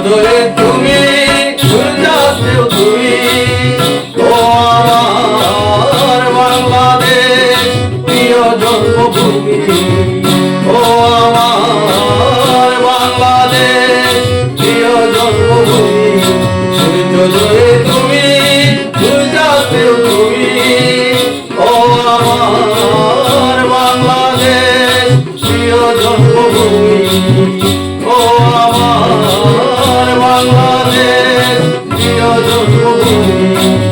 দোলে তুমি সূর্যাস্তেও তুমি। ও আমার বাংলাদেশ, প্রিয় জন্মভূমি। ও আমার বাংলাদেশ, প্রিয় জন্মভূমি। সূর্য দোলে তুমি সূর্যাস্তেও তুমি। ও আমার বাংলাদেশ, প্রিয় জন্মভূমি। oh, oh.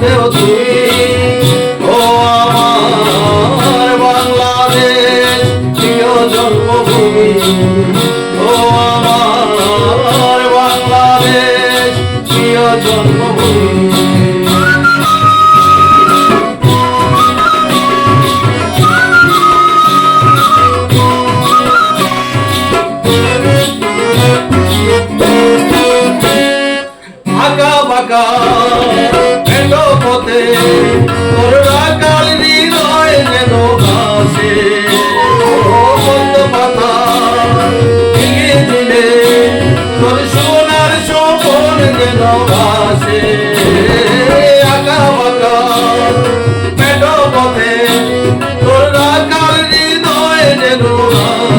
রাখতেও ও আমার বাংলাদেশ প্রিয় জন্মভূমি। ও আমার বাংলাদেশ প্রিয় জন্মভূমি।